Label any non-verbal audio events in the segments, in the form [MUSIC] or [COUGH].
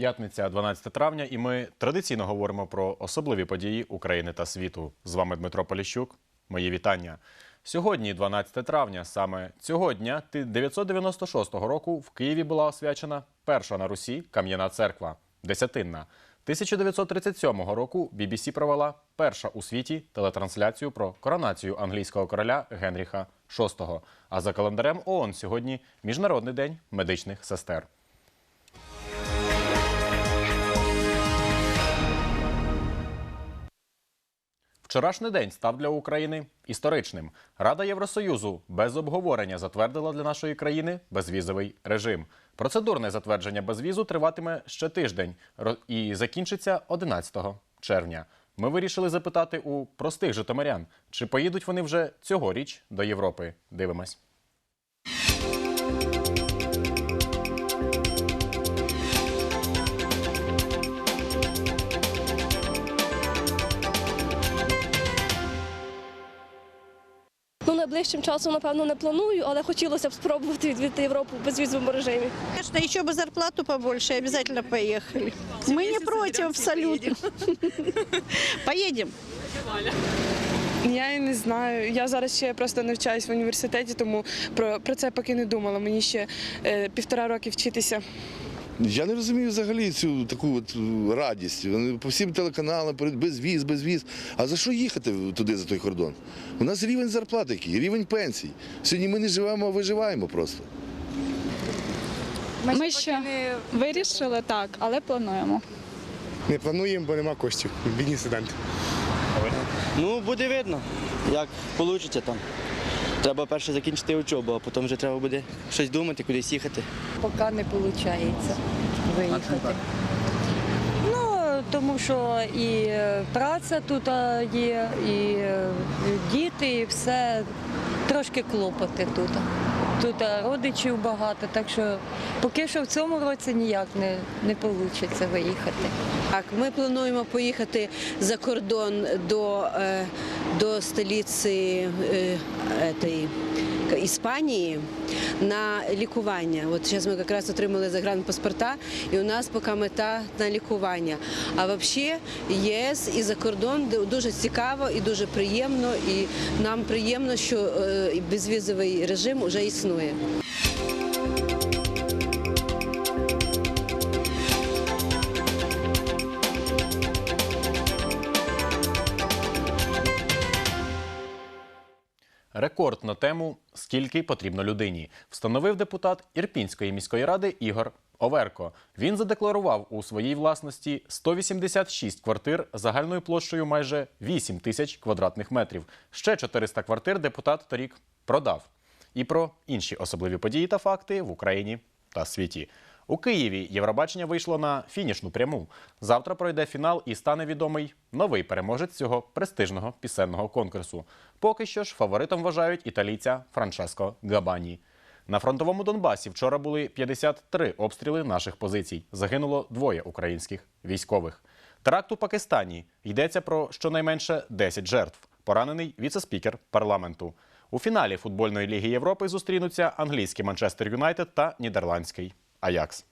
П'ятниця, 12 травня, і ми традиційно говоримо про особливі події України та світу. З вами Дмитро Поліщук. Мої вітання. Сьогодні, 12 травня, саме цього дня 996 року в Києві була освячена перша на Русі кам'яна церква Десятинна. 1937 року BBC провела перша у світі телетрансляцію про коронацію англійського короля Генріха VI. А за календарем ООН сьогодні Міжнародний день медичних сестер. Вчорашній день став для України історичним. Рада Євросоюзу без обговорення затвердила для нашої країни безвізовий режим. Процедурне затвердження безвізу триватиме ще тиждень і закінчиться 11 червня. Ми вирішили запитати у простих житомирян, чи поїдуть вони вже цьогоріч до Європи. Дивимось. Найближчим часом, напевно, не планую, але хотілося б спробувати відвідати Європу в безвізовому режимі. Конечно, еще бы зарплату побольше, обязательно поехали. Мы не против абсолютно. [LAUGHS] Поедем. Я і не знаю. Я зараз ще просто навчаюсь в університеті, тому про, про це поки не думала. Мені ще е, півтора роки вчитися. Я не розумію взагалі цю таку от е, радість. Вони по всім телеканалам перед безвіз, безвіз. А за що їхати туди за той кордон? У нас рівень зарплат який, рівень пенсій. Сьогодні ми не живемо, а виживаємо просто. Ми ще вирішили так, але плануємо. Не плануємо, бо нема коштів. Бідні студенти. Ну, буде видно, як вийде там. Треба перше закінчити учобу, а потім вже треба буде щось думати, кудись їхати. поки не виходить виїхати. Ну, тому що і е, праця тут є, і е, діти, і все. Трошки клопоти тут. Тут родичів багато, так що поки що в цьому році ніяк не, не вийде виїхати. Так, ми плануємо поїхати за кордон до, е, до столиці Іспанії на лікування. От зараз ми якраз отримали загранпаспорта, і у нас поки мета на лікування. А взагалі ЄС і за кордон дуже цікаво і дуже приємно. І нам приємно, що е, безвізовий режим вже існує. Рекорд на тему Скільки потрібно людині встановив депутат Ірпінської міської ради Ігор Оверко. Він задекларував у своїй власності 186 квартир загальною площею майже 8 тисяч квадратних метрів. Ще 400 квартир депутат торік продав. І про інші особливі події та факти в Україні та світі. У Києві Євробачення вийшло на фінішну пряму. Завтра пройде фінал і стане відомий новий переможець цього престижного пісенного конкурсу. Поки що ж фаворитом вважають італійця Франческо Габані. На фронтовому Донбасі вчора були 53 обстріли наших позицій. Загинуло двоє українських військових. Теракт у Пакистані йдеться про щонайменше 10 жертв. Поранений віцеспікер парламенту. У фіналі футбольної ліги Європи зустрінуться англійський Манчестер Юнайтед та нідерландський Аякс.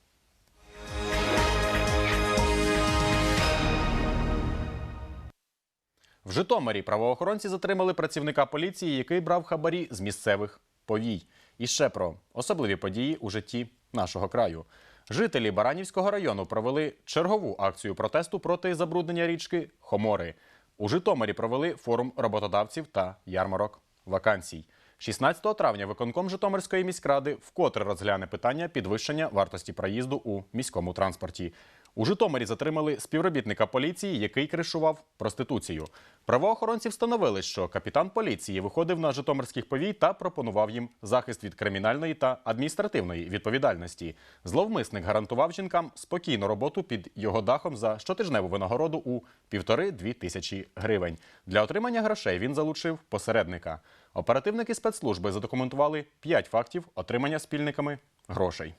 В Житомирі правоохоронці затримали працівника поліції, який брав хабарі з місцевих повій. І ще про особливі події у житті нашого краю. Жителі Баранівського району провели чергову акцію протесту проти забруднення річки Хомори. У Житомирі провели форум роботодавців та ярмарок вакансій. 16 травня виконком Житомирської міськради вкотре розгляне питання підвищення вартості проїзду у міському транспорті. У Житомирі затримали співробітника поліції, який кришував проституцію. Правоохоронці встановили, що капітан поліції виходив на житомирських повій та пропонував їм захист від кримінальної та адміністративної відповідальності. Зловмисник гарантував жінкам спокійну роботу під його дахом за щотижневу винагороду у півтори-дві тисячі гривень. Для отримання грошей він залучив посередника. Оперативники спецслужби задокументували п'ять фактів отримання спільниками грошей.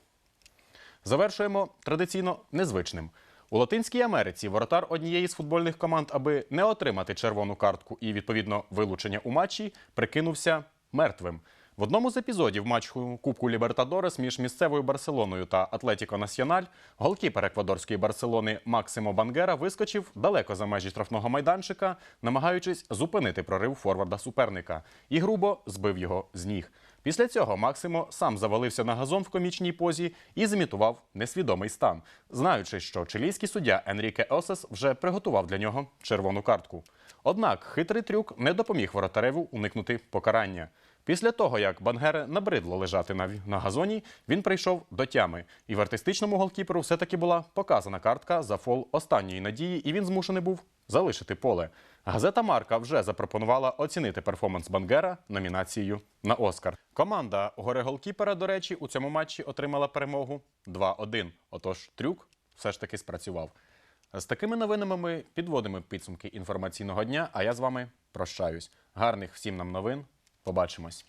Завершуємо традиційно незвичним. У Латинській Америці воротар однієї з футбольних команд, аби не отримати червону картку і відповідно вилучення у матчі, прикинувся мертвим. В одному з епізодів матчу Кубку Лібертадорес між місцевою Барселоною та Атлетіко Національ голкіпер еквадорської Барселони Максимо Бангера вискочив далеко за межі штрафного майданчика, намагаючись зупинити прорив форварда суперника, і грубо збив його з ніг. Після цього Максимо сам завалився на газон в комічній позі і зімітував несвідомий стан, знаючи, що чилійський суддя Енріке Осес вже приготував для нього червону картку. Однак хитрий трюк не допоміг воротареву уникнути покарання. Після того, як Бангере набридло лежати на, на газоні, він прийшов до тями. І в артистичному голкіперу все-таки була показана картка за фол останньої надії, і він змушений був залишити поле. Газета Марка вже запропонувала оцінити перформанс Бангера номінацією на Оскар. Команда горе голкіпера, до речі, у цьому матчі отримала перемогу 2-1. Отож, трюк все ж таки спрацював. З такими новинами ми підводимо підсумки інформаційного дня. А я з вами прощаюсь. Гарних всім нам новин. Побачимось.